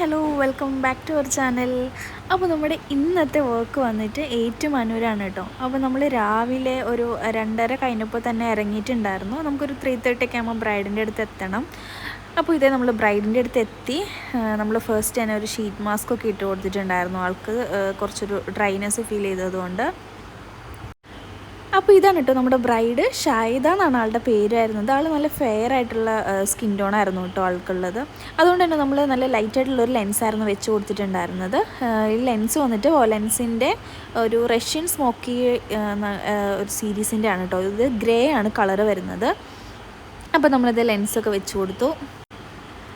Hello welcome back to our channel. അപ്പോൾ നമ്മുടെ ഇന്നത്തെ വർക്ക് വന്നിട്ട് ഏറ്റവും മനൂരാണ് കേട്ടോ. അപ്പോൾ നമ്മൾ രാവിലെ ഒരു രണ്ടര കഴിഞ്ഞപ്പോൾ തന്നെ ഇറങ്ങിയിട്ടുണ്ടായിരുന്നു. നമുക്കൊരു ത്രീ തേർട്ടി ഒക്കെ ആകുമ്പോൾ ബ്രൈഡിന്റെ അടുത്ത് എത്തണം. അപ്പോൾ ഇതേ നമ്മൾ ബ്രൈഡിന്റെ അടുത്ത് എത്തി. നമ്മൾ ഫസ്റ്റ് തന്നെ ഒരു ഷീറ്റ് മാസ്ക് ഒക്കെ ഇട്ട് കൊടുത്തിട്ടുണ്ടായിരുന്നു. ആൾക്ക് കുറച്ചൊരു ഡ്രൈനെസ് ഫീൽ ചെയ്തതുകൊണ്ട്. അപ്പോൾ ഇതാണ് കേട്ടോ നമ്മുടെ ബ്രൈഡ് ഷായിദ എന്നാണ് ആളുടെ പേരായിരുന്നത് ആൾ നല്ല ഫെയർ ആയിട്ടുള്ള സ്കിൻ ടോൺ ആയിരുന്നു കേട്ടോ ആൾക്കുള്ളത്. അതുകൊണ്ട് തന്നെ നമ്മൾ നല്ല ലൈറ്റ് ആയിട്ടുള്ള ഒരു ലെൻസായിരുന്നു വെച്ച് കൊടുത്തിട്ടുണ്ടായിരുന്നത്. ഈ ലെൻസ് വന്നിട്ട് ഓ ലെൻസിന്റെ ഒരു റഷ്യൻ സ്മോക്കി ഒരു സീരീസിന്റെ ആണ് കേട്ടോ. ഇത് ഗ്രേ ആണ് കളറ് വരുന്നത്. അപ്പോൾ നമ്മളിത് ലെൻസൊക്കെ വെച്ച് കൊടുത്തു.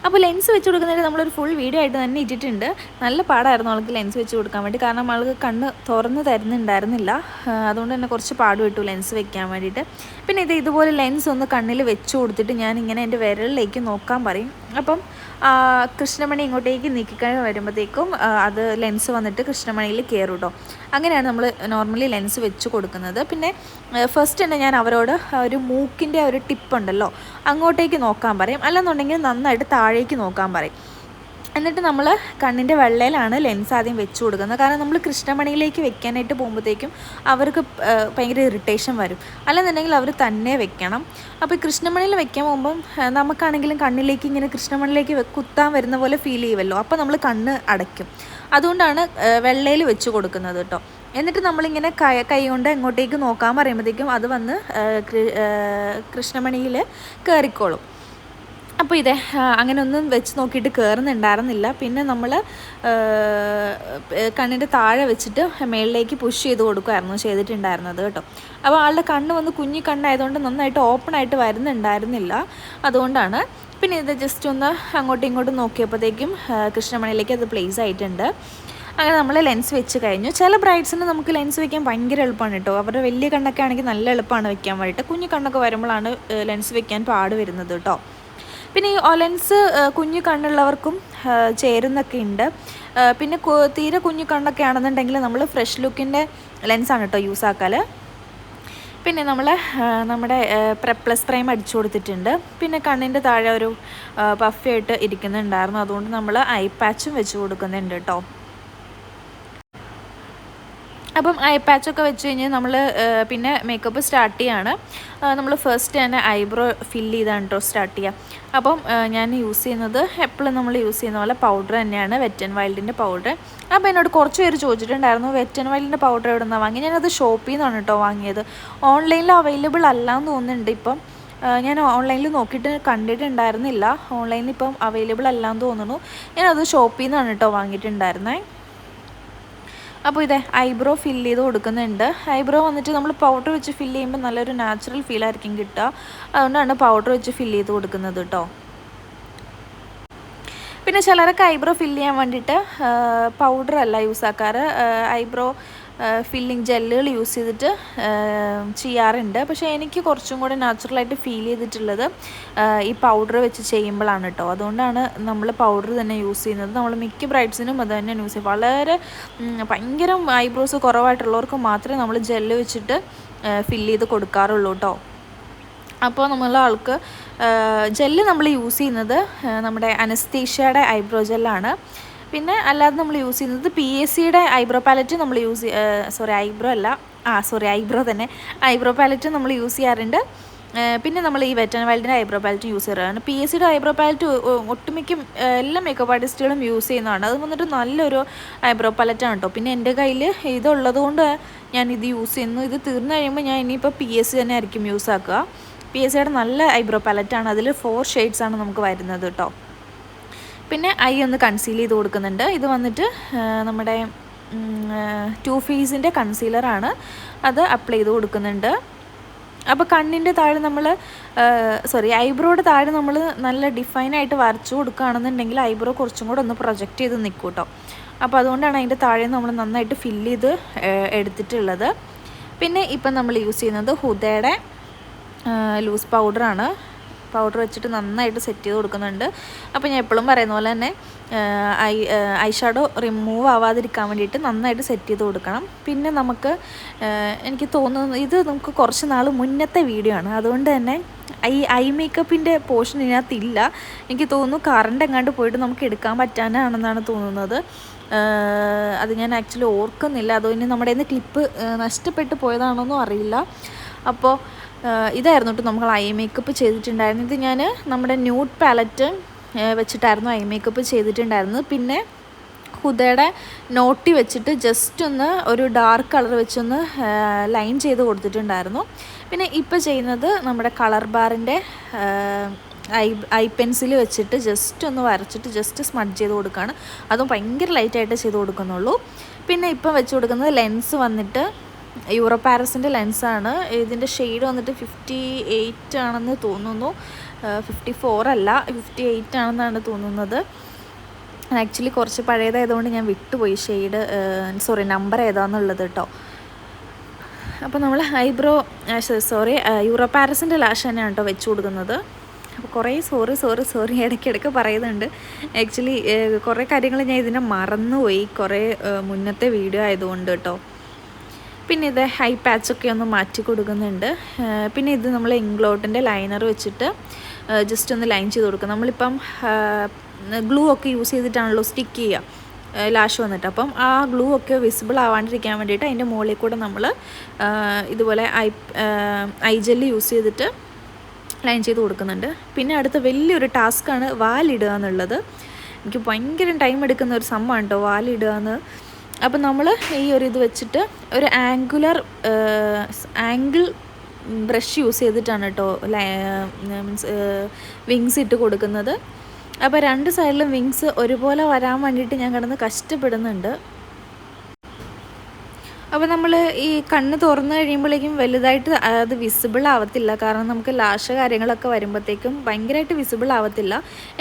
അപ്പോൾ ലെൻസ് വെച്ച് കൊടുക്കുന്നതിന് നമ്മളൊരു ഫുൾ വീഡിയോ ആയിട്ട് തന്നെ ഇട്ടിട്ടുണ്ട്. നല്ല പാടായിരുന്നു ആൾക്ക് ലെൻസ് വെച്ച് കൊടുക്കാൻ വേണ്ടി. കാരണം ആൾക്ക് കണ്ണ് തുറന്ന് തരുന്നുണ്ടായിരുന്നില്ല. അതുകൊണ്ട് തന്നെ കുറച്ച് പാട് വിട്ടു ലെൻസ് വെക്കാൻ വേണ്ടിയിട്ട്. പിന്നെ ഇത് ഇതുപോലെ ലെൻസ് ഒന്ന് കണ്ണിൽ വെച്ച് കൊടുത്തിട്ട് ഞാൻ ഇങ്ങനെ എന്റെ വിരലിലേക്ക് നോക്കാൻ പറയും. അപ്പം കൃഷ്ണമണി ഇങ്ങോട്ടേക്ക് നീക്കിക്കഴിഞ്ഞ് വരുമ്പോഴത്തേക്കും അത് ലെൻസ് വന്നിട്ട് കൃഷ്ണമണിയിൽ കയറും കേട്ടോ അങ്ങനെയാണ് നമ്മൾ നോർമലി ലെൻസ് വെച്ച് കൊടുക്കുന്നത്. പിന്നെ ഫസ്റ്റ് തന്നെ ഞാൻ അവരോട് ഒരു മൂക്കിന്റെ ഒരു ടിപ്പുണ്ടല്ലോ അങ്ങോട്ടേക്ക് നോക്കാൻ പറയും. അല്ലെന്നുണ്ടെങ്കിൽ നന്നായിട്ട് താഴേക്ക് നോക്കാൻ പറയും. എന്നിട്ട് നമ്മൾ കണ്ണിന്റെ വെള്ളയിലാണ് ലെൻസ് ആദ്യം വെച്ച് കൊടുക്കുന്നത്. കാരണം നമ്മൾ കൃഷ്ണമണിയിലേക്ക് വെക്കാനായിട്ട് പോകുമ്പോഴത്തേക്കും അവർക്ക് ഭയങ്കര ഇറിറ്റേഷൻ വരും. അല്ലെന്നുണ്ടെങ്കിൽ അവർ തന്നെ വെക്കണം. അപ്പോൾ കൃഷ്ണമണിയിൽ വെക്കാൻ പോകുമ്പം നമുക്കാണെങ്കിലും കണ്ണിലേക്ക് ഇങ്ങനെ കൃഷ്ണമണിയിലേക്ക് കുത്താൻ വരുന്ന പോലെ ഫീൽ ചെയ്യുമല്ലോ അപ്പോൾ നമ്മൾ കണ്ണ് അടയ്ക്കും. അതുകൊണ്ടാണ് വെള്ളയിൽ വെച്ച് കൊടുക്കുന്നത് കേട്ടോ എന്നിട്ട് നമ്മളിങ്ങനെ കൈ കൈ കൊണ്ട് എങ്ങോട്ടേക്ക് നോക്കാൻ പറയുമ്പോഴത്തേക്കും അത് വന്ന് കൃഷ്ണമണിയിൽ കയറിക്കോളും അപ്പോൾ ഇതേ അങ്ങനെ ഒന്നും വെച്ച് നോക്കിയിട്ട് കയറുന്നുണ്ടായിരുന്നില്ല പിന്നെ നമ്മൾ കണ്ണിന്റെ താഴെ വെച്ചിട്ട് മേളിലേക്ക് പുഷ് ചെയ്ത് കൊടുക്കുമായിരുന്നു ചെയ്തിട്ടുണ്ടായിരുന്നത് കേട്ടോ. അപ്പോൾ ആളുടെ കണ്ണ് വന്ന് കുഞ്ഞി കണ്ണായതുകൊണ്ട് നന്നായിട്ട് ഓപ്പൺ ആയിട്ട് വരുന്നുണ്ടായിരുന്നില്ല. അതുകൊണ്ടാണ് പിന്നെ ഇത് ജസ്റ്റ് ഒന്ന് അങ്ങോട്ടും ഇങ്ങോട്ടും നോക്കിയപ്പോഴത്തേക്കും കൃഷ്ണമണിയിലേക്ക് അത് പ്ലേസ് ആയിട്ടുണ്ട്. അങ്ങനെ നമ്മൾ ലെൻസ് വെച്ച് കഴിഞ്ഞു. ചില ബ്രൈഡ്സിന് നമുക്ക് ലെൻസ് വെക്കാൻ ഭയങ്കര എളുപ്പമാണ് കേട്ടോ. അവരുടെ വലിയ കണ്ണൊക്കെ ആണെങ്കിൽ നല്ല എളുപ്പമാണ് വെക്കാൻ വേണ്ടിയിട്ട്. കുഞ്ഞു കണ്ണൊക്കെ വരുമ്പോഴാണ് ലെൻസ് വെക്കാൻ പാട് വരുന്നത് കേട്ടോ. പിന്നെ ഈ ഒലൻസ് കുഞ്ഞു കണ്ണുള്ളവർക്കും ചേരുന്നൊക്കെ ഉണ്ട്. പിന്നെ തീരെ കുഞ്ഞു കണ്ണൊക്കെ ആണെന്നുണ്ടെങ്കിൽ നമ്മൾ ഫ്രഷ് ലുക്കിന്റെ ലെൻസാണ് കേട്ടോ യൂസ് ആക്കാൽ പിന്നെ നമ്മൾ നമ്മുടെ പ്ലസ് പ്രൈം അടിച്ചു കൊടുത്തിട്ടുണ്ട്. പിന്നെ കണ്ണിന്റെ താഴെ ഒരു പഫിയായിട്ട് ഇരിക്കുന്നുണ്ടായിരുന്നു. അതുകൊണ്ട് നമ്മൾ ഐ പാച്ചും വെച്ച് കൊടുക്കുന്നുണ്ട് കേട്ടോ അപ്പം ഐ പാച്ചൊക്കെ വെച്ച് കഴിഞ്ഞ് നമ്മൾ പിന്നെ മേക്കപ്പ് സ്റ്റാർട്ട് ചെയ്യാണ്. നമ്മൾ ഫസ്റ്റ് തന്നെ ഐബ്രോ ഫില്ല് ചെയ്താണ് കേട്ടോ സ്റ്റാർട്ട് ചെയ്യുക അപ്പം ഞാൻ യൂസ് ചെയ്യുന്നത് എപ്പോഴും നമ്മൾ യൂസ് ചെയ്യുന്ന പോലെ പൗഡർ തന്നെയാണ് വെറ്റൻ വൈൽഡിന്റെ പൗഡർ അപ്പോൾ എന്നോട് കുറച്ച് പേര് ചോദിച്ചിട്ടുണ്ടായിരുന്നു വെറ്റ് ആൻഡ് വൈൽഡിന്റെ പൗഡർ എവിടെ നിന്നാണ് വാങ്ങി ഞാനത് ഷോപ്പിൽ നിന്നാണ് കേട്ടോ വാങ്ങിയത്. ഓൺലൈനിൽ അവൈലബിൾ അല്ല എന്ന് തോന്നുന്നുണ്ട് ഇപ്പം. ഞാൻ ഓൺലൈനിൽ നോക്കിയിട്ട് കണ്ടിട്ടുണ്ടായിരുന്നില്ല. ഓൺലൈനിൽ ഇപ്പം അവൈലബിൾ അല്ല എന്ന് തോന്നുന്നു. ഞാനത് ഷോപ്പിൽ നിന്നാണ് കേട്ടോ വാങ്ങിയിട്ടുണ്ടായിരുന്നത് അപ്പോൾ ഇതേ ഐബ്രോ ഫില്ല് ചെയ്ത് കൊടുക്കുന്നുണ്ട്. ഐബ്രോ വന്നിട്ട് നമ്മൾ പൗഡർ വെച്ച് ഫില്ല് ചെയ്യുമ്പോൾ നല്ലൊരു നാച്ചുറൽ ഫീൽ ആയിരിക്കും കിട്ടുക. അതുകൊണ്ടാണ് പൗഡർ വെച്ച് ഫില്ല് ചെയ്ത് കൊടുക്കുന്നത് കേട്ടോ. പിന്നെ ചിലരൊക്കെ ഐബ്രോ ഫില്ല് ചെയ്യാൻ വേണ്ടിയിട്ട് പൗഡർ അല്ല യൂസ് ആക്കാറ്. ഐബ്രോ ഫില്ലിങ് ജെല്ലുകൾ യൂസ് ചെയ്തിട്ട് ചെയ്യാറുണ്ട്. പക്ഷേ എനിക്ക് കുറച്ചും കൂടെ നാച്ചുറലായിട്ട് ഫീൽ ചെയ്തിട്ടുള്ളത് ഈ പൗഡർ വെച്ച് ചെയ്യുമ്പോഴാണ് കേട്ടോ അതുകൊണ്ടാണ് നമ്മൾ പൗഡർ തന്നെ യൂസ് ചെയ്യുന്നത്. നമ്മൾ മിക്ക ബ്രൈഡ്സിനും അത് തന്നെയാണ് യൂസ് ചെയ്യുക വളരെ ഭയങ്കര ഐബ്രോസ് കുറവായിട്ടുള്ളവർക്ക് മാത്രമേ നമ്മൾ ജെല്ല് വെച്ചിട്ട് ഫില്ല് ചെയ്ത് കൊടുക്കാറുള്ളൂ കേട്ടോ അപ്പോൾ നമ്മൾ ആൾക്ക് ജെല്ല് നമ്മൾ യൂസ് ചെയ്യുന്നത് നമ്മുടെ അനസ്തീഷ്യയുടെ ഐബ്രോ ജെല്ലാണ് പിന്നെ അല്ലാതെ നമ്മൾ യൂസ് ചെയ്യുന്നത് പി എസ് സിയുടെ ഐബ്രോ പാലറ്റ് നമ്മൾ യൂസ് സോറി ഐബ്രോ അല്ല. ആ സോറി ഐബ്രോ തന്നെ. ഐബ്രോ പാലറ്റ് നമ്മൾ യൂസ് ചെയ്യാറുണ്ട്. പിന്നെ നമ്മൾ ഈ വെറ്റൻ വൈൽഡിന്റെ ഐബ്രോ പാലറ്റ് യൂസ് ചെയ്യാറാണ് പി എസ് സിയുടെ ഐബ്രോ പാലറ്റ് ഒട്ടുമിക്ക എല്ലാ മേക്കപ്പ് ആർട്ടിസ്റ്റുകളും യൂസ് ചെയ്യുന്നതാണ്. അത് വന്നിട്ട് നല്ലൊരു ഐബ്രോ പാലറ്റാണ് കേട്ടോ പിന്നെ എന്റെ കയ്യിൽ ഇതുള്ളത് കൊണ്ട് ഞാൻ ഇത് യൂസ് ചെയ്യുന്നു. ഇത് തീർന്നു കഴിയുമ്പോൾ ഞാൻ ഇനിയിപ്പോൾ പി എസ് സി തന്നെ ആയിരിക്കും യൂസ് ആക്കുക. പി എസ് സിയുടെ നല്ല ഐബ്രോ പാലറ്റാണ് അതിൽ ഫോർ ഷെയ്ഡ്സ് ആണ് നമുക്ക് വരുന്നത് കേട്ടോ പിന്നെ ഐ ഒന്ന് കൺസീൽ ചെയ്ത് കൊടുക്കുന്നുണ്ട്. ഇത് വന്നിട്ട് നമ്മുടെ ടു ഫേസിന്റെ കൺസീലറാണ് അത് അപ്ലൈ ചെയ്ത് കൊടുക്കുന്നുണ്ട്. അപ്പോൾ കണ്ണിന്റെ താഴെ നമ്മൾ സോറി ഐബ്രോയുടെ താഴെ നമ്മൾ നല്ല ഡിഫൈനായിട്ട് വരച്ചു കൊടുക്കുകയാണെന്നുണ്ടെങ്കിൽ ഐബ്രോ കുറച്ചും കൂടെ ഒന്ന് പ്രൊജക്റ്റ് ചെയ്ത് നിൽക്കും കേട്ടോ അപ്പോൾ അതുകൊണ്ടാണ് അതിന്റെ താഴെ നമ്മൾ നന്നായിട്ട് ഫില്ല് ചെയ്ത് എടുത്തിട്ടുള്ളത്. പിന്നെ ഇപ്പം നമ്മൾ യൂസ് ചെയ്യുന്നത് ഹുദയുടെ ലൂസ് പൗഡറാണ് പൗഡർ വെച്ചിട്ട് നന്നായിട്ട് സെറ്റ് ചെയ്ത് കൊടുക്കുന്നുണ്ട്. അപ്പോൾ ഞാൻ എപ്പോഴും പറയുന്ന പോലെ തന്നെ ഐ ഐ ഷാഡോ റിമൂവ് ആവാതിരിക്കാൻ വേണ്ടിയിട്ട് നന്നായിട്ട് സെറ്റ് ചെയ്ത് കൊടുക്കണം. പിന്നെ നമുക്ക് എനിക്ക് തോന്നുന്നു ഇത് നമുക്ക് കുറച്ച് നാൾ മുന്നത്തെ വീഡിയോ ആണ്. അതുകൊണ്ട് തന്നെ ഈ ഐ മേക്കപ്പിന്റെ പോർഷൻ ഇതിനകത്തില്ല. എനിക്ക് തോന്നുന്നു കറണ്ട് എങ്ങാണ്ട് പോയിട്ട് നമുക്ക് എടുക്കാൻ പറ്റാനാണെന്നാണ് തോന്നുന്നത്. അത് ഞാൻ ആക്ച്വലി ഓർക്കുന്നില്ല. അതുകൊണ്ട് നമ്മുടെ ഇന്ന് ക്ലിപ്പ് നഷ്ടപ്പെട്ടു പോയതാണോന്നും അറിയില്ല. അപ്പോൾ ഇതായിരുന്നു കേട്ടോ നമ്മൾ ഐ മേക്കപ്പ് ചെയ്തിട്ടുണ്ടായിരുന്നത്. ഇത് ഞാൻ നമ്മുടെ ന്യൂഡ് പാലറ്റ് വെച്ചിട്ടായിരുന്നു ഐ മേക്കപ്പ് ചെയ്തിട്ടുണ്ടായിരുന്നത്. പിന്നെ ഹുദയുടെ നോട്ടി വെച്ചിട്ട് ജസ്റ്റ് ഒന്ന് ഒരു ഡാർക്ക് കളർ വെച്ചൊന്ന് ലൈൻ ചെയ്ത് കൊടുത്തിട്ടുണ്ടായിരുന്നു. പിന്നെ ഇപ്പോൾ ചെയ്യുന്നത് നമ്മുടെ കളർ ബാറിന്റെ ഐ ഐ പെൻസിൽ വെച്ചിട്ട് ജസ്റ്റ് ഒന്ന് വരച്ചിട്ട് ജസ്റ്റ് സ്മഡ് ചെയ്ത് കൊടുക്കുകയാണ്. അതും ഭയങ്കര ലൈറ്റായിട്ട് ചെയ്ത് കൊടുക്കുന്നുള്ളൂ. പിന്നെ ഇപ്പം വെച്ച് കൊടുക്കുന്നത് ലെൻസ് വന്നിട്ട് യൂറോ പാരസിന്റെ ലെൻസാണ്. ഇതിന്റെ ഷെയ്ഡ് വന്നിട്ട് ഫിഫ്റ്റി എയ്റ്റ് ആണെന്ന് തോന്നുന്നു. ഫിഫ്റ്റി ഫോർ അല്ല ഫിഫ്റ്റി എയ്റ്റ് ആണെന്നാണ് തോന്നുന്നത്. ആക്ച്വലി കുറച്ച് പഴയതായതുകൊണ്ട് ഞാൻ വിട്ടുപോയി ഷെയ്ഡ്. സോറി നമ്പർ ഏതാണെന്നുള്ളത് കേട്ടോ. അപ്പോൾ നമ്മൾ ഐബ്രോ സോറി യൂറോ പാരസിന്റെ ലാഷ് തന്നെയാണ് കേട്ടോ വെച്ച് കൊടുക്കുന്നത്. അപ്പോൾ കുറേ സോറി സോറി സോറി ഇടയ്ക്കിടയ്ക്ക് പറയുന്നുണ്ട്. ആക്ച്വലി കുറേ കാര്യങ്ങൾ ഞാൻ ഇതിനെ മറന്നുപോയി. കുറേ മുന്നത്തെ വീഡിയോ ആയതുകൊണ്ട് കേട്ടോ. പിന്നെ ഇത് ഹൈ പാച്ചൊക്കെ ഒന്ന് മാറ്റി കൊടുക്കുന്നുണ്ട്. പിന്നെ ഇത് നമ്മൾ ഇംഗ്ലോട്ടിന്റെ ലൈനർ വെച്ചിട്ട് ജസ്റ്റ് ഒന്ന് ലൈൻ ചെയ്ത് കൊടുക്കുക. നമ്മളിപ്പം ഗ്ലൂ ഒക്കെ യൂസ് ചെയ്തിട്ടാണല്ലോ സ്റ്റിക്ക് ചെയ്യുക. ലാഷ് വന്നിട്ട്. അപ്പം ആ ഗ്ലൂ ഒക്കെ വിസിബിൾ ആവാണ്ടിരിക്കാൻ വേണ്ടിയിട്ട് അതിന്റെ മുകളിൽ കൂടെ നമ്മൾ ഇതുപോലെ ഐ ഐ ജെല്ല് യൂസ് ചെയ്തിട്ട് ലൈൻ ചെയ്ത് കൊടുക്കുന്നുണ്ട്. പിന്നെ അടുത്ത വലിയൊരു ടാസ്ക്കാണ് വാലിടുക എന്നുള്ളത്. എനിക്ക് ഭയങ്കര ടൈം എടുക്കുന്ന ഒരു സംഭവമാണ് കേട്ടോ വാലിടുക എന്ന്. അപ്പം നമ്മൾ ഈ ഒരു ഇത് വെച്ചിട്ട് ഒരു ആംഗുലർ ആംഗിൾ ബ്രഷ് യൂസ് ചെയ്തിട്ടാണ് കേട്ടോ മീൻസ് വിങ്സ് ഇട്ട് കൊടുക്കുന്നത്. അപ്പോൾ രണ്ട് സൈഡിലും വിങ്സ് ഒരുപോലെ വരാൻ വേണ്ടിയിട്ട് ഞാൻ കിടന്ന് കഷ്ടപ്പെടുന്നുണ്ട്. അപ്പോൾ നമ്മൾ ഈ കണ്ണ് തുറന്നു കഴിയുമ്പോഴേക്കും വലുതായിട്ട് അത് വിസിബിൾ ആവത്തില്ല. കാരണം നമുക്ക് ലാശ കാര്യങ്ങളൊക്കെ വരുമ്പോഴത്തേക്കും ഭയങ്കരമായിട്ട് വിസിബിൾ ആവത്തില്ല.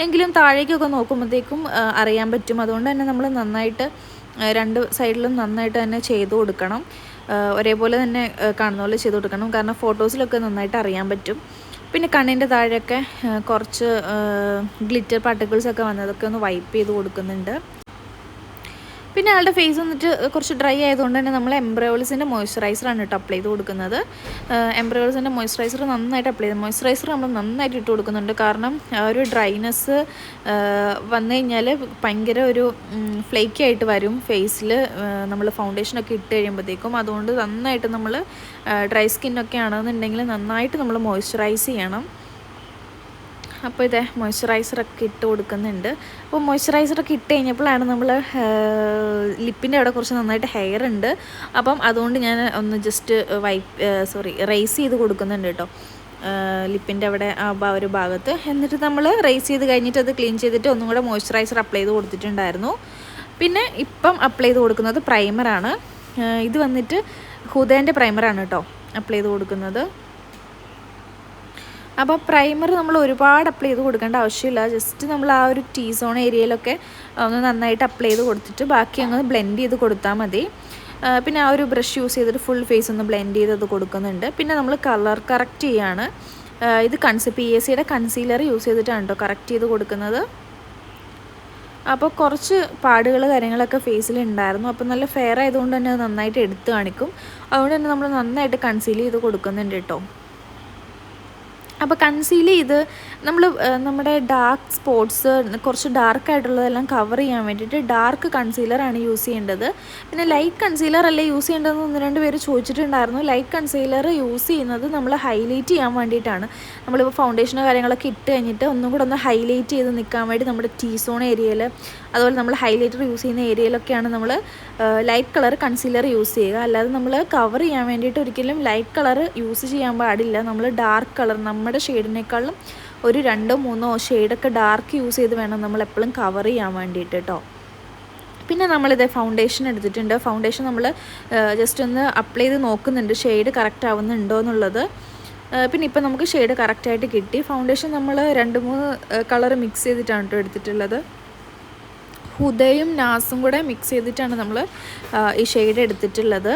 എങ്കിലും താഴേക്കൊക്കെ നോക്കുമ്പോഴത്തേക്കും അറിയാൻ പറ്റും. അതുകൊണ്ട് തന്നെ നമ്മൾ നന്നായിട്ട് രണ്ട് സൈഡിലും നന്നായിട്ട് തന്നെ ചെയ്തു കൊടുക്കണം. ഒരേപോലെ തന്നെ കാണുന്ന പോലെ ചെയ്ത് കൊടുക്കണം. കാരണം ഫോട്ടോസിലൊക്കെ നന്നായിട്ട് അറിയാൻ പറ്റും. പിന്നെ കണ്ണിന്റെ താഴെയൊക്കെ കുറച്ച് ഗ്ലിറ്റർ പാർട്ടിക്കിൾസൊക്കെ വന്നതൊക്കെ ഒന്ന് വൈപ്പ് ചെയ്ത് കൊടുക്കുന്നുണ്ട്. പിന്നെ ആളുടെ ഫേസ് വന്നിട്ട് കുറച്ച് ഡ്രൈ ആയതുകൊണ്ട് തന്നെ നമ്മൾ എംബ്രോയിൾസിന്റെ മോയ്സ്ചറൈസറാണ് കേട്ടോ അപ്ലൈ ചെയ്ത് കൊടുക്കുന്നത്. എംബ്രോയിൾസിന്റെ മോയ്സ്ചറൈസർ നന്നായിട്ട് അപ്ലൈ ചെയ്ത് മോയ്സ്ചറൈസർ നമ്മൾ നന്നായിട്ട് ഇട്ട് കൊടുക്കുന്നുണ്ട്. കാരണം ആ ഒരു ഡ്രൈനെസ് വന്നു കഴിഞ്ഞാൽ ഭയങ്കര ഒരു ഫ്ലേക്കി ആയിട്ട് വരും ഫേസിൽ നമ്മൾ ഫൗണ്ടേഷനൊക്കെ ഇട്ട് കഴിയുമ്പോഴത്തേക്കും അതുകൊണ്ട് നന്നായിട്ട് നമ്മൾ ഡ്രൈ സ്കിന്നൊക്കെ ആണെന്നുണ്ടെങ്കിൽ നന്നായിട്ട് നമ്മൾ മോയ്സ്ചറൈസ് ചെയ്യണം. അപ്പോൾ ഇതേ മോയ്സ്ചറൈസറൊക്കെ ഇട്ട് കൊടുക്കുന്നുണ്ട്. അപ്പോൾ മോയ്സ്ചറൈസറൊക്കെ ഇട്ട് കഴിഞ്ഞപ്പോഴാണ് നമ്മൾ ലിപ്പിന്റെ അവിടെ കുറച്ച് നന്നായിട്ട് ഹെയർ ഉണ്ട്. അപ്പം അതുകൊണ്ട് ഞാൻ ഒന്ന് ജസ്റ്റ് വൈപ്പ് സോറി റൈസ് ചെയ്ത് കൊടുക്കുന്നുണ്ട് കേട്ടോ. ലിപ്പിന്റെ അവിടെ ആ ഒരു ഭാഗത്ത്. എന്നിട്ട് നമ്മൾ റൈസ് ചെയ്ത് കഴിഞ്ഞിട്ട് അത് ക്ലീൻ ചെയ്തിട്ട് ഒന്നും കൂടെ മോയ്സ്ചറൈസർ അപ്ലൈ ചെയ്ത് കൊടുത്തിട്ടുണ്ടായിരുന്നു. പിന്നെ ഇപ്പം അപ്ലൈ ചെയ്ത് കൊടുക്കുന്നത് പ്രൈമറാണ് ഇത് വന്നിട്ട് ഹുദേന്റെ പ്രൈമറാണ് കേട്ടോ അപ്ലൈ ചെയ്ത് കൊടുക്കുന്നത്. അപ്പോൾ പ്രൈമർ നമ്മൾ ഒരുപാട് അപ്ലൈ ചെയ്ത് കൊടുക്കേണ്ട ആവശ്യമില്ല. ജസ്റ്റ് നമ്മൾ ആ ഒരു ടീ സോൺ ഏരിയയിലൊക്കെ ഒന്ന് നന്നായിട്ട് അപ്ലൈ ചെയ്ത് കൊടുത്തിട്ട് ബാക്കി അങ്ങ് ബ്ലെൻഡ് ചെയ്ത് കൊടുത്താൽ മതി. പിന്നെ ആ ഒരു ബ്രഷ് യൂസ് ചെയ്തിട്ട് ഫുൾ ഫേസ് ഒന്ന് ബ്ലെൻഡ് ചെയ്തത് കൊടുക്കുന്നുണ്ട്. പിന്നെ നമ്മൾ കളർ കറക്റ്റ് ചെയ്യാണ്. ഇത് കൺസി പി എസ് സിയുടെ കൺസീലർ യൂസ് ചെയ്തിട്ടാണ് കേട്ടോ കറക്റ്റ് ചെയ്ത് കൊടുക്കുന്നത്. അപ്പോൾ കുറച്ച് പാടുകൾ കാര്യങ്ങളൊക്കെ ഫേസിൽ ഉണ്ടായിരുന്നു. അപ്പോൾ നല്ല ഫെയർ ആയതുകൊണ്ട് തന്നെ നന്നായിട്ട് എടുത്ത് കാണിക്കും. അതുകൊണ്ട് തന്നെ നമ്മൾ നന്നായിട്ട് കൺസീൽ ചെയ്ത് കൊടുക്കുന്നുണ്ട് കേട്ടോ. അപ്പോൾ കൺസീൽ ചെയ്ത് നമ്മൾ നമ്മുടെ ഡാർക്ക് സ്പോട്ട്സ് കുറച്ച് ഡാർക്ക് ആയിട്ടുള്ളതെല്ലാം കവർ ചെയ്യാൻ വേണ്ടിയിട്ട് ഡാർക്ക് കൺസീലറാണ് യൂസ് ചെയ്യേണ്ടത്. പിന്നെ ലൈറ്റ് കൺസീലർ അല്ലേ യൂസ് ചെയ്യേണ്ടതെന്ന് ഒന്ന് രണ്ട് പേര് ചോദിച്ചിട്ടുണ്ടായിരുന്നു. ലൈറ്റ് കൺസീലർ യൂസ് ചെയ്യുന്നത് നമ്മൾ ഹൈലൈറ്റ് ചെയ്യാൻ വേണ്ടിയിട്ടാണ്. നമ്മളിപ്പോൾ ഫൗണ്ടേഷനോ കാര്യങ്ങളൊക്കെ ഇട്ട് കഴിഞ്ഞിട്ട് ഒന്നും കൂടെ ഒന്ന് ഹൈലൈറ്റ് ചെയ്ത് നിൽക്കാൻ വേണ്ടി നമ്മുടെ ടീ സോൺ ഏരിയയിൽ അതുപോലെ നമ്മൾ ഹൈലൈറ്റർ യൂസ് ചെയ്യുന്ന ഏരിയയിലൊക്കെയാണ് നമ്മൾ ലൈറ്റ് കളർ കൺസീലർ യൂസ് ചെയ്യുക. അല്ലാതെ നമ്മൾ കവർ ചെയ്യാൻ വേണ്ടിയിട്ട് ഒരിക്കലും ലൈറ്റ് കളർ യൂസ് ചെയ്യാൻ പാടില്ല. നമ്മൾ ഡാർക്ക് കളർ നമ്മുടെ ഷെയ്ഡിനേക്കാളും ഒരു രണ്ടോ മൂന്നോ ഷെയ്ഡൊക്കെ ഡാർക്ക് യൂസ് ചെയ്ത് വേണം നമ്മൾ എപ്പോഴും കവർ ചെയ്യാൻ വേണ്ടിയിട്ട് കേട്ടോ പിന്നെ നമ്മളിത് ഫൗണ്ടേഷൻ എടുത്തിട്ടുണ്ട്. ഫൗണ്ടേഷൻ നമ്മൾ ജസ്റ്റ് ഒന്ന് അപ്ലൈ ചെയ്ത് നോക്കുന്നുണ്ട്. ഷെയ്ഡ് കറക്റ്റ് ആവുന്നുണ്ടോ എന്നുള്ളത്. പിന്നെ ഇപ്പം നമുക്ക് ഷെയ്ഡ് കറക്റ്റായിട്ട് കിട്ടി. ഫൗണ്ടേഷൻ നമ്മൾ രണ്ട് മൂന്ന് കളർ മിക്സ് ചെയ്തിട്ടാണ് കേട്ടോ എടുത്തിട്ടുള്ളത്. ഹുദയും നാസും കൂടെ മിക്സ് ചെയ്തിട്ടാണ് നമ്മൾ ഈ ഷെയ്ഡ് എടുത്തിട്ടുള്ളത്.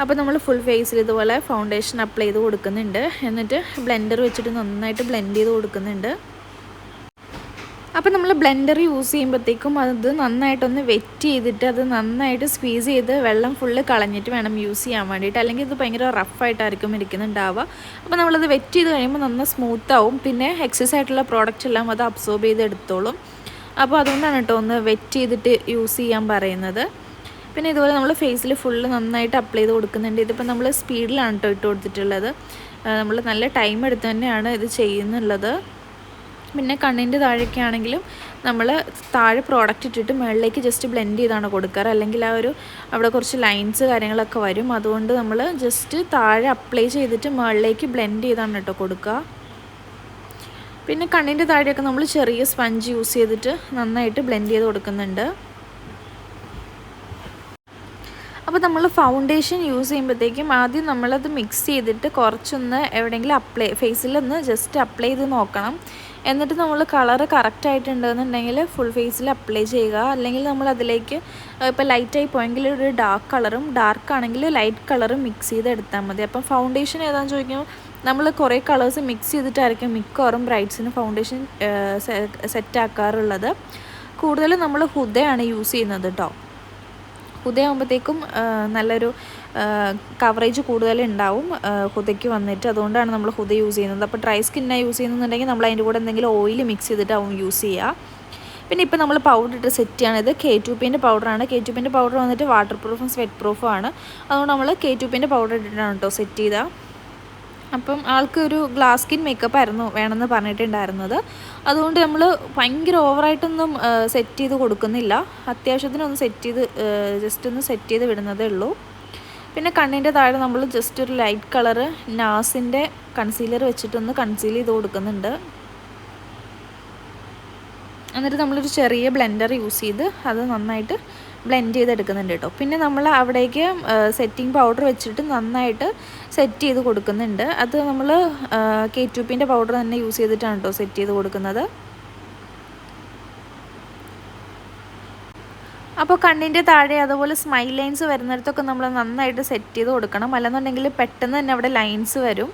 അപ്പോൾ നമ്മൾ ഫുൾ ഫേസിൽ ഇതുപോലെ ഫൗണ്ടേഷൻ അപ്ലൈ ചെയ്ത് കൊടുക്കുന്നുണ്ട്. എന്നിട്ട് ബ്ലെൻഡർ വെച്ചിട്ട് നന്നായിട്ട് ബ്ലെൻഡ് ചെയ്ത് കൊടുക്കുന്നുണ്ട്. അപ്പോൾ നമ്മൾ ബ്ലെൻഡർ യൂസ് ചെയ്യുമ്പോഴത്തേക്കും അത് നന്നായിട്ടൊന്ന് വെറ്റ് ചെയ്തിട്ട് അത് നന്നായിട്ട് സ്ക്വീസ് ചെയ്ത് വെള്ളം ഫുള്ള് കളഞ്ഞിട്ട് വേണം യൂസ് ചെയ്യാൻ വേണ്ടിയിട്ട്. അല്ലെങ്കിൽ ഇത് ഭയങ്കര റഫായിട്ടായിരിക്കും ഇരിക്കുന്നുണ്ടാവുക. അപ്പോൾ നമ്മളത് വെറ്റ് ചെയ്ത് കഴിയുമ്പോൾ നന്നായി സ്മൂത്താവും പിന്നെ എക്സസ് ആയിട്ടുള്ള പ്രോഡക്റ്റ് എല്ലാം അത് അബ്സോർബ് ചെയ്ത് എടുത്തോളും അപ്പോൾ അതുകൊണ്ടാണ് കേട്ടോ ഒന്ന് വെറ്റ് ചെയ്തിട്ട് യൂസ് ചെയ്യാൻ പറയുന്നത്. പിന്നെ ഇതുപോലെ നമ്മൾ ഫേസിൽ ഫുള്ള് നന്നായിട്ട് അപ്ലൈ ചെയ്ത് കൊടുക്കുന്നുണ്ട്. ഇതിപ്പോൾ നമ്മൾ സ്പീഡിലാണ് കേട്ടോ ഇട്ട് കൊടുത്തിട്ടുള്ളത്. നമ്മൾ നല്ല ടൈം എടുത്ത് തന്നെയാണ് ഇത് ചെയ്യുന്നുള്ളത്. പിന്നെ കണ്ണിന്റെ താഴേക്ക് ആണെങ്കിലും നമ്മൾ താഴെ പ്രോഡക്റ്റ് ഇട്ടിട്ട് മുകളിലേക്ക് ജസ്റ്റ് ബ്ലെൻഡ് ചെയ്താണ് കൊടുക്കാറ്. അല്ലെങ്കിൽ ആ ഒരു അവിടെ കുറച്ച് ലൈൻസ് കാര്യങ്ങളൊക്കെ വരും. അതുകൊണ്ട് നമ്മൾ ജസ്റ്റ് താഴെ അപ്ലൈ ചെയ്തിട്ട് മുകളിലേക്ക് ബ്ലെൻഡ് ചെയ്താണ് കേട്ടോ കൊടുക്കുക. പിന്നെ കണ്ണിന്റെ താഴെയൊക്കെ നമ്മൾ ചെറിയ സ്പഞ്ച് യൂസ് ചെയ്തിട്ട് നന്നായിട്ട് ബ്ലെൻഡ് ചെയ്ത് കൊടുക്കുന്നുണ്ട്. അപ്പോൾ നമ്മൾ ഫൗണ്ടേഷൻ യൂസ് ചെയ്യുമ്പോഴത്തേക്കും ആദ്യം നമ്മളത് മിക്സ് ചെയ്തിട്ട് കുറച്ചൊന്ന് എവിടെയെങ്കിലും അപ്ലൈ ഫേസിലൊന്ന് ജസ്റ്റ് അപ്ലൈ ചെയ്ത് നോക്കണം. എന്നിട്ട് നമ്മൾ കളറ് കറക്റ്റ് ആയിട്ടുണ്ടെന്നുണ്ടെങ്കിൽ ഫുൾ ഫേസിൽ അപ്ലൈ ചെയ്യുക. അല്ലെങ്കിൽ നമ്മൾ അതിലേക്ക് ഇപ്പോൾ ലൈറ്റായി പോയെങ്കിൽ ഒരു ഡാർക്ക് കളറും ഡാർക്ക് ആണെങ്കിൽ ലൈറ്റ് കളറും മിക്സ് ചെയ്ത് എടുത്താൽ മതി. അപ്പം ഫൗണ്ടേഷൻ ഏതാണെന്ന് ചോദിക്കുമ്പോൾ നമ്മൾ കുറേ കളേഴ്സ് മിക്സ് ചെയ്തിട്ടായിരിക്കും മിക്കവാറും ബ്രൈറ്റ്സിന് ഫൗണ്ടേഷൻ സെറ്റാക്കാറുള്ളത് കൂടുതലും നമ്മൾ ഹുദയാണ് യൂസ് ചെയ്യുന്നത് കേട്ടോ ഹുദയാകുമ്പോഴത്തേക്കും നല്ലൊരു കവറേജ് കൂടുതൽ ഉണ്ടാവും ഹുദയ്ക്ക് വന്നിട്ട്. അതുകൊണ്ടാണ് നമ്മൾ ഹുദ യൂസ് ചെയ്യുന്നത്. അപ്പോൾ ഡ്രൈ സ്കിന്നാണ് യൂസ് ചെയ്യുന്നുണ്ടെങ്കിൽ നമ്മൾ അതിന്റെ കൂടെ എന്തെങ്കിലും ഓയിൽ മിക്സ് ചെയ്തിട്ടാവും യൂസ് ചെയ്യുക. പിന്നെ ഇപ്പോൾ നമ്മൾ പൗഡർ ഇട്ട് സെറ്റ് ചെയ്യണത് കെ ടു പിന്റെ പൗഡറാണ് കെ ടു പിന്റെ പൗഡർ വന്നിട്ട് വാട്ടർ പ്രൂഫും സ്വെറ്റ് പ്രൂഫും ആണ്. അതുകൊണ്ട് നമ്മൾ കെ ടു പിന്റെ പൗഡർ ഇട്ടിട്ടാണ് കേട്ടോ സെറ്റ് ചെയ്താൽ അപ്പം ആൾക്ക് ഒരു ഗ്ലാസ് സ്കിൻ മേക്കപ്പ് ആയിരുന്നു വേണമെന്ന് പറഞ്ഞിട്ടുണ്ടായിരുന്നത്. അതുകൊണ്ട് നമ്മൾ ഭയങ്കര ഓവറായിട്ടൊന്നും സെറ്റ് ചെയ്ത് കൊടുക്കുന്നില്ല. അത്യാവശ്യത്തിനൊന്ന് സെറ്റ് ചെയ്ത് ജസ്റ്റ് ഒന്ന് സെറ്റ് ചെയ്ത് വിടുന്നതേ ഉള്ളൂ. പിന്നെ കണ്ണിന്റെ താഴെ നമ്മൾ ജസ്റ്റ് ഒരു ലൈറ്റ് കളറ് നാസിന്റെ കൺസീലർ വെച്ചിട്ടൊന്ന് കൺസീൽ ചെയ്ത് കൊടുക്കുന്നുണ്ട്. എന്നിട്ട് നമ്മളൊരു ചെറിയ ബ്ലെൻഡർ യൂസ് ചെയ്ത് അത് നന്നായിട്ട് ബ്ലെൻഡ് ചെയ്തെടുക്കുന്നുണ്ട് കേട്ടോ. പിന്നെ നമ്മൾ അവിടേക്ക് സെറ്റിംഗ് പൗഡർ വെച്ചിട്ട് നന്നായിട്ട് സെറ്റ് ചെയ്ത് കൊടുക്കുന്നുണ്ട്. അത് നമ്മൾ കെ ടു പിന്റെ പൗഡർ തന്നെ യൂസ് ചെയ്തിട്ടാണ് കേട്ടോ സെറ്റ് ചെയ്ത് കൊടുക്കുന്നത്. അപ്പോൾ കണ്ണിന്റെ താഴെ അതുപോലെ സ്മൈൽ ലൈൻസ് വരുന്നിടത്തൊക്കെ നമ്മൾ നന്നായിട്ട് സെറ്റ് ചെയ്ത് കൊടുക്കണം. അല്ലെന്നുണ്ടെങ്കിൽ പെട്ടെന്ന് തന്നെ അവിടെ ലൈൻസ് വരും.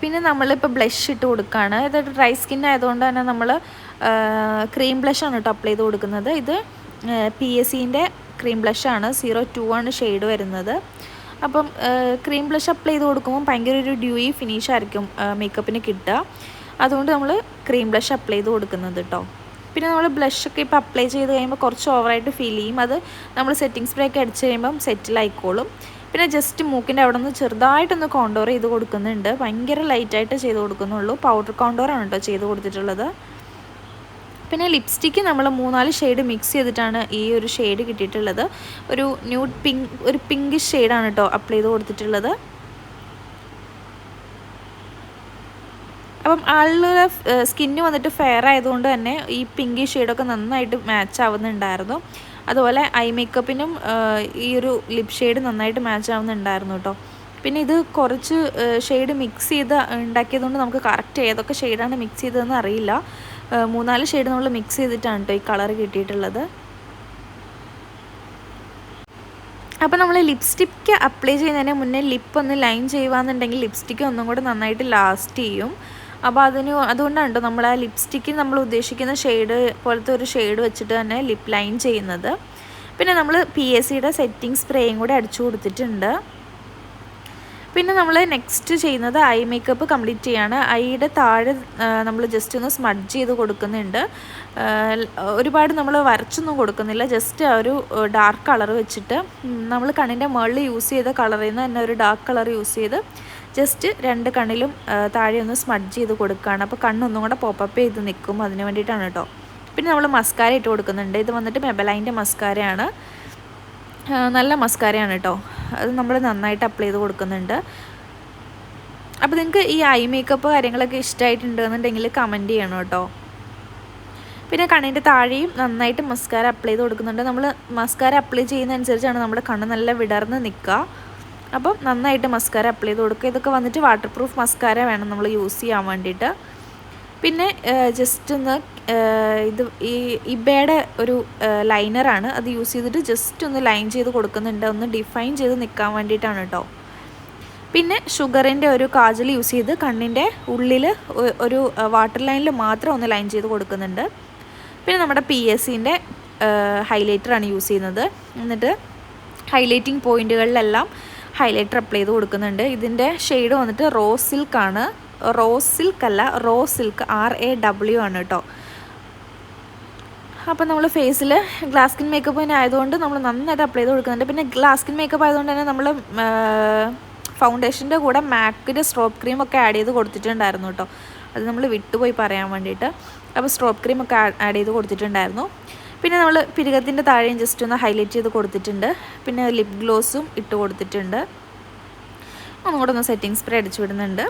പിന്നെ നമ്മളിപ്പോൾ ബ്ലഷ് ഇട്ട് കൊടുക്കുകയാണ് ഇത് ഡ്രൈ സ്കിൻ ആയതുകൊണ്ട് തന്നെ നമ്മൾ ക്രീം ബ്ലഷാണ് കേട്ടോ അപ്ലൈ ചെയ്ത് കൊടുക്കുന്നത്. ഇത് പി എസ് സിന്റെ ക്രീം ബ്ലഷാണ് സീറോ ടു ആണ് ഷെയ്ഡ് വരുന്നത്. അപ്പം ക്രീം ബ്ലഷ് അപ്ലൈ ചെയ്ത് കൊടുക്കുമ്പോൾ ഭയങ്കര ഒരു ഡ്യൂയി ഫിനിഷ് ആയിരിക്കും മേക്കപ്പിന് കിട്ടുക. അതുകൊണ്ട് നമ്മൾ ക്രീം ബ്ലഷ് അപ്ലൈ ചെയ്ത് കൊടുക്കുന്നത് കേട്ടോ പിന്നെ നമ്മൾ ബ്ലഷൊക്കെ ഇപ്പോൾ അപ്ലൈ ചെയ്ത് കഴിയുമ്പോൾ കുറച്ച് ഓവറായിട്ട് ഫീൽ ചെയ്യും. അത് നമ്മൾ സെറ്റിംഗ് സ്പ്രേ ഒക്കെ അടിച്ച് കഴിയുമ്പം സെറ്റിലായിക്കോളും പിന്നെ ജസ്റ്റ് മൂക്കിന്റെ അവിടെ നിന്ന് ചെറുതായിട്ടൊന്ന് കോണ്ടോർ ചെയ്ത് കൊടുക്കുന്നുണ്ട്. ഭയങ്കര ലൈറ്റായിട്ട് ചെയ്ത് കൊടുക്കുന്നുള്ളൂ. പൗഡർ കോണ്ടോറാണ് കേട്ടോ ചെയ്ത് കൊടുത്തിട്ടുള്ളത്. പിന്നെ ലിപ്സ്റ്റിക്ക് നമ്മൾ മൂന്നാൽ ഷെയ്ഡ് മിക്സ് ചെയ്തിട്ടാണ് ഈ ഒരു ഷെയ്ഡ് കിട്ടിയിട്ടുള്ളത്. ഒരു ന്യൂഡ് പിങ്ക് ഒരു പിങ്ക് ഷെയ്ഡാണ് കേട്ടോ അപ്ലൈ ചെയ്ത് കൊടുത്തിട്ടുള്ളത്. അപ്പം ആളുടെ സ്കിന്ന് വന്നിട്ട് ഫെയർ ആയതുകൊണ്ട് തന്നെ ഈ പിങ്ക് ഷെയ്ഡൊക്കെ നന്നായിട്ട് മാച്ച് ആവുന്നുണ്ടായിരുന്നു. അതുപോലെ ഐ മേക്കപ്പിനും ഈ ഒരു ലിപ് ഷെയ്ഡ് നന്നായിട്ട് മാച്ച് ആവുന്നുണ്ടായിരുന്നു കേട്ടോ പിന്നെ ഇത് കുറച്ച് ഷെയ്ഡ് മിക്സ് ചെയ്ത് ഉണ്ടാക്കിയതുകൊണ്ട് നമുക്ക് കറക്റ്റ് ഏതൊക്കെ ഷെയ്ഡാണ് മിക്സ് ചെയ്തതെന്ന് അറിയില്ല. മൂന്നാൽ ഷെയ്ഡ് നമ്മൾ മിക്സ് ചെയ്തിട്ടാണ് കേട്ടോ ഈ കളർ കിട്ടിയിട്ടുള്ളത്. അപ്പോൾ നമ്മൾ ലിപ്സ്റ്റിക്ക് അപ്ലൈ ചെയ്യുന്നതിന് മുന്നേ ലിപ്പ് ഒന്ന് ലൈൻ ചെയ്യുകയെന്നുണ്ടെങ്കിൽ ലിപ്സ്റ്റിക്ക് ഒന്നും കൂടെ നന്നായിട്ട് ലാസ്റ്റ് ചെയ്യും. അപ്പോൾ അതിന് അതുകൊണ്ടാണ് കേട്ടോ നമ്മൾ ആ ലിപ്സ്റ്റിക്ക് നമ്മൾ ഉദ്ദേശിക്കുന്ന ഷെയ്ഡ് പോലത്തെ ഒരു ഷെയ്ഡ് വെച്ചിട്ട് തന്നെ ലിപ്പ് ലൈൻ ചെയ്യുന്നത്. പിന്നെ നമ്മൾ പി എസ് സിയുടെ സെറ്റിംഗ് സ്പ്രേയും കൂടെ അടിച്ചു കൊടുത്തിട്ടുണ്ട്. പിന്നെ നമ്മൾ നെക്സ്റ്റ് ചെയ്യുന്നത് ഐ മേക്കപ്പ് കംപ്ലീറ്റ് ചെയ്യാണ്. ഐയുടെ താഴെ നമ്മൾ ജസ്റ്റ് ഒന്ന് സ്മഡ്ജ് ചെയ്ത് കൊടുക്കുന്നുണ്ട്. ഒരുപാട് നമ്മൾ വരച്ചൊന്നും കൊടുക്കുന്നില്ല. ജസ്റ്റ് ഒരു ഡാർക്ക് കളർ വെച്ചിട്ട് നമ്മൾ കണ്ണിന്റെ മുകളിൽ യൂസ് ചെയ്ത കളറിൽ നിന്ന് തന്നെ ഒരു ഡാർക്ക് കളർ യൂസ് ചെയ്ത് ജസ്റ്റ് രണ്ട് കണ്ണിലും താഴെ ഒന്ന് സ്മഡ്ജ് ചെയ്ത് കൊടുക്കുകയാണ് അപ്പോൾ കണ്ണൊന്നും കൂടെ പോപ്പപ്പ് ചെയ്ത് നിൽക്കും. അതിന് വേണ്ടിയിട്ടാണ് കേട്ടോ പിന്നെ നമ്മൾ മസ്കാര ഇട്ട് കൊടുക്കുന്നുണ്ട്. ഇത് വന്നിട്ട് മെബലൈന്റെ മസ്കാരയാണ് നല്ല മസ്കാരയാണ് കേട്ടോ അത് നമ്മൾ നന്നായിട്ട് അപ്ലൈ ചെയ്ത് കൊടുക്കുന്നുണ്ട്. അപ്പോൾ നിങ്ങൾക്ക് ഈ ഐ മേക്കപ്പ് കാര്യങ്ങളൊക്കെ ഇഷ്ടമായിട്ടുണ്ടെന്നുണ്ടെങ്കിൽ കമന്റ് ചെയ്യണം കേട്ടോ. പിന്നെ കണ്ണിന്റെ താഴെയും നന്നായിട്ട് മസ്കാര അപ്ലൈ ചെയ്ത് കൊടുക്കുന്നുണ്ട്. നമ്മൾ മസ്കാര അപ്ലൈ ചെയ്യുന്നതനുസരിച്ചാണ് നമ്മുടെ കണ്ണ് നല്ല വിടർന്ന് നിൽക്കുക. അപ്പം നന്നായിട്ട് മസ്കാര അപ്ലൈ ചെയ്ത് കൊടുക്കുക. ഇതൊക്കെ വന്നിട്ട് വാട്ടർ പ്രൂഫ് മസ്കാര വേണം നമ്മൾ യൂസ് ചെയ്യാൻ വേണ്ടിയിട്ട്. പിന്നെ ജസ്റ്റ് ഒന്ന് ഇത് ഈ ഇബയുടെ ഒരു ലൈനറാണ് അത് യൂസ് ചെയ്തിട്ട് ജസ്റ്റ് ഒന്ന് ലൈൻ ചെയ്ത് കൊടുക്കുന്നുണ്ട്. ഒന്ന് ഡിഫൈൻ ചെയ്ത് നിൽക്കാൻ വേണ്ടിയിട്ടാണ് കേട്ടോ പിന്നെ ഷുഗറിന്റെ ഒരു കാജൽ യൂസ് ചെയ്ത് കണ്ണിന്റെ ഉള്ളിൽ ഒരു വാട്ടർ ലൈനിൽ മാത്രം ഒന്ന് ലൈൻ ചെയ്ത് കൊടുക്കുന്നുണ്ട്. പിന്നെ നമ്മുടെ പി എസ് സിന്റെ ഹൈലൈറ്ററാണ് യൂസ് ചെയ്യുന്നത്. എന്നിട്ട് ഹൈലൈറ്റിംഗ് പോയിന്റുകളിലെല്ലാം ഹൈലൈറ്റർ അപ്ലൈ ചെയ്ത് കൊടുക്കുന്നുണ്ട്. ഇതിന്റെ ഷെയ്ഡ് വന്നിട്ട് റോസ് സിൽക്കാണ് റോസ് സിൽക്ക് അല്ല rose silk R A W ആണ് കേട്ടോ അപ്പോൾ നമ്മൾ ഫേസിൽ ഗ്ലാസ് സ്കിൻ മേക്കപ്പ് തന്നെ ആയതുകൊണ്ട് നമ്മൾ നന്നായിട്ട് അപ്ലൈ ചെയ്ത് കൊടുക്കുന്നുണ്ട്. പിന്നെ ഗ്ലാസ് സ്കിൻ മേക്കപ്പ് ആയതുകൊണ്ട് തന്നെ നമ്മൾ ഫൗണ്ടേഷന്റെ കൂടെ മാക്കിന്റെ സ്ട്രോപ്പ് ക്രീം ഒക്കെ ആഡ് ചെയ്ത് കൊടുത്തിട്ടുണ്ടായിരുന്നു കേട്ടോ അത് നമ്മൾ വിട്ടുപോയി പറയാൻ വേണ്ടിയിട്ട്. അപ്പോൾ സ്ട്രോപ്പ് ക്രീം ഒക്കെ ആഡ് ചെയ്ത് കൊടുത്തിട്ടുണ്ടായിരുന്നു. പിന്നെ നമ്മൾ പിരുകത്തിന്റെ താഴെയും ജസ്റ്റ് ഒന്ന് ഹൈലൈറ്റ് ചെയ്ത് കൊടുത്തിട്ടുണ്ട്. പിന്നെ ലിപ് ഗ്ലോസും ഇട്ട് കൊടുത്തിട്ടുണ്ട്. ഒന്നുകൂടെ ഒന്ന് സെറ്റിംഗ് സ്പ്രേ അടിച്ചു വിടുന്നുണ്ട്.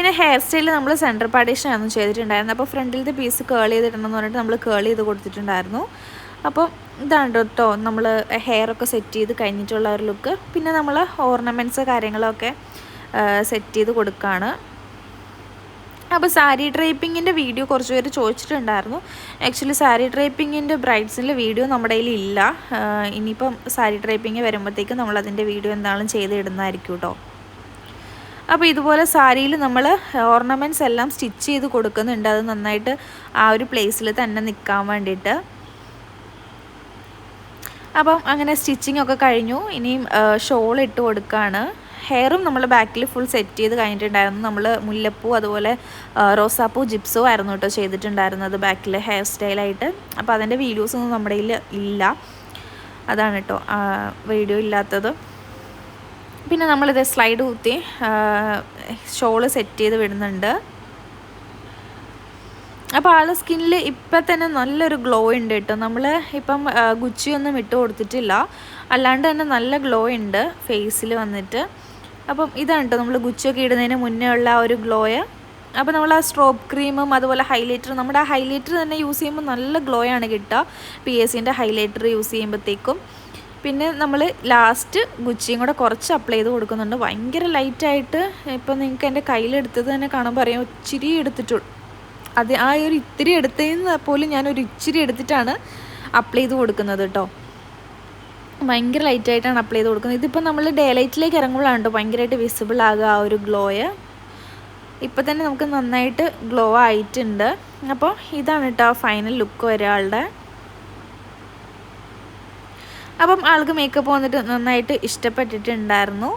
പിന്നെ ഹെയർ സ്റ്റൈൽ നമ്മൾ സെന്റർ പാർട്ടീഷൻ ആയിരുന്നു ചെയ്തിട്ടുണ്ടായിരുന്നു അപ്പോൾ ഫ്രണ്ടിലത്തെ പീസ് കേൾ ചെയ്തിടണമെന്ന് പറഞ്ഞിട്ട് നമ്മൾ കേൾ ചെയ്ത് കൊടുത്തിട്ടുണ്ടായിരുന്നു. അപ്പോൾ ഇതാണ് കേട്ടോ നമ്മൾ ഹെയറൊക്കെ സെറ്റ് ചെയ്ത് കഴിഞ്ഞിട്ടുള്ള ഒരു ലുക്ക് പിന്നെ നമ്മൾ ഓർണമെന്റ്സ് കാര്യങ്ങളൊക്കെ സെറ്റ് ചെയ്ത് കൊടുക്കുകയാണ് അപ്പോൾ സാരി ഡ്രൈപ്പിങ്ങിന്റെ വീഡിയോ കുറച്ച് പേര് ചോദിച്ചിട്ടുണ്ടായിരുന്നു. ആക്ച്വലി സാരി ഡ്രൈപ്പിങ്ങിന്റെ ബ്രൈഡ്സിന്റെ വീഡിയോ നമ്മുടെ കയ്യിൽ ഇല്ല ഇനിയിപ്പം സാരി ഡ്രൈപ്പിങ് വരുമ്പോഴത്തേക്കും നമ്മളതിന്റെ വീഡിയോ എന്താണെങ്കിലും ചെയ്തിടുന്നതായിരിക്കും കേട്ടോ അപ്പോൾ ഇതുപോലെ സാരിയിൽ നമ്മൾ ഓർണമെന്റ്സ് എല്ലാം സ്റ്റിച്ച് ചെയ്ത് കൊടുക്കുന്നുണ്ട്. അത് നന്നായിട്ട് ആ ഒരു പ്ലേസിൽ തന്നെ നിൽക്കാൻ വേണ്ടിയിട്ട്. അപ്പം അങ്ങനെ സ്റ്റിച്ചിങ് ഒക്കെ കഴിഞ്ഞു. ഇനിയും ഷോൾ ഇട്ട് കൊടുക്കുകയാണ് ഹെയറും നമ്മൾ ബാക്കിൽ ഫുൾ സെറ്റ് ചെയ്ത് കഴിഞ്ഞിട്ടുണ്ടായിരുന്നു. നമ്മൾ മുല്ലപ്പൂ അതുപോലെ റോസാപ്പൂ ജിപ്സോ ആയിരുന്നു കേട്ടോ ചെയ്തിട്ടുണ്ടായിരുന്നത് ബാക്കിൽ ഹെയർ സ്റ്റൈലായിട്ട് അപ്പോൾ അതിന്റെ വീഡിയോസൊന്നും നമ്മുടെ ഇല്ല. അതാണ് കേട്ടോ വീഡിയോ ഇല്ലാത്തത്. പിന്നെ നമ്മളിത് സ്ലൈഡ് കുത്തി ഷോൾ സെറ്റ് ചെയ്ത് വിടുന്നുണ്ട്. അപ്പോൾ ആൾ സ്കിന്നിൽ ഇപ്പം തന്നെ നല്ലൊരു ഗ്ലോ ഉണ്ട് കേട്ടോ നമ്മൾ ഇപ്പം ഗുച്ചിയൊന്നും ഇട്ട് കൊടുത്തിട്ടില്ല. അല്ലാണ്ട് തന്നെ നല്ല ഗ്ലോ ഉണ്ട് ഫേസിൽ വന്നിട്ട്. അപ്പം ഇതാണ് കേട്ടോ നമ്മൾ ഗുച്ചിയൊക്കെ ഇടുന്നതിന് മുന്നേ ഉള്ള ആ ഒരു ഗ്ലോയ് അപ്പോൾ നമ്മൾ ആ സ്ട്രോപ്പ് ക്രീമും അതുപോലെ ഹൈലൈറ്റർ നമ്മുടെ ആ ഹൈലൈറ്റർ തന്നെ യൂസ് ചെയ്യുമ്പോൾ നല്ല ഗ്ലോ ആണ് കിട്ടുക. പി എസ് സിന്റെ ഹൈലൈറ്റർ യൂസ് ചെയ്യുമ്പോഴത്തേക്കും പിന്നെ നമ്മൾ ലാസ്റ്റ് ഗുച്ചിയും കൂടെ കുറച്ച് അപ്ലൈ ചെയ്ത് കൊടുക്കുന്നുണ്ട്. ഭയങ്കര ലൈറ്റായിട്ട് ഇപ്പം നിങ്ങൾക്ക് എന്റെ കയ്യിലെടുത്തത് തന്നെ കാണുമ്പോൾ അറിയാം ഒച്ചിരി എടുത്തിട്ടുള്ളൂ അത് ആ ഒരു ഇത്തിരി എടുത്തതിന് പോലും ഞാനൊരു ഇച്ചിരി എടുത്തിട്ടാണ് അപ്ലൈ ചെയ്ത് കൊടുക്കുന്നത് കേട്ടോ ഭയങ്കര ലൈറ്റായിട്ടാണ് അപ്ലൈ ചെയ്ത് കൊടുക്കുന്നത്. ഇതിപ്പോൾ നമ്മൾ ഡേ ലൈറ്റിലേക്ക് ഇറങ്ങുമ്പോഴാണ് കേട്ടോ ഭയങ്കരമായിട്ട് വിസിബിൾ ആകുക ആ ഒരു ഗ്ലോയ് ഇപ്പം തന്നെ നമുക്ക് നന്നായിട്ട് ഗ്ലോ ആയിട്ടുണ്ട്. അപ്പോൾ ഇതാണ് കേട്ടോ ഫൈനൽ ലുക്ക് ഒരാളുടെ അപ്പം ആൾക്ക് മേക്കപ്പ് വന്നിട്ട് നന്നായിട്ട് ഇഷ്ടപ്പെട്ടിട്ടുണ്ടായിരുന്നു.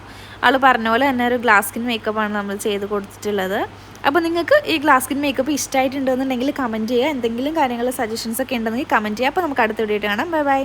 ആൾ പറഞ്ഞ പോലെ തന്നെ ഒരു ഗ്ലാസ് സ്കിൻ മേക്കപ്പാണ് നമ്മൾ ചെയ്ത് കൊടുത്തിട്ടുള്ളത്. അപ്പോൾ നിങ്ങൾക്ക് ഈ ഗ്ലാസ് സ്കിൻ മേക്കപ്പ് ഇഷ്ടമായിട്ടുണ്ടെന്നുണ്ടെങ്കിൽ കമന്റ് ചെയ്യുക. എന്തെങ്കിലും കാര്യങ്ങൾ സജഷൻസ് ഒക്കെ ഉണ്ടെങ്കിൽ കമന്റ് ചെയ്യുക. അപ്പോൾ നമുക്ക് അടുത്ത വീഡിയോ കാണാം. Bye bye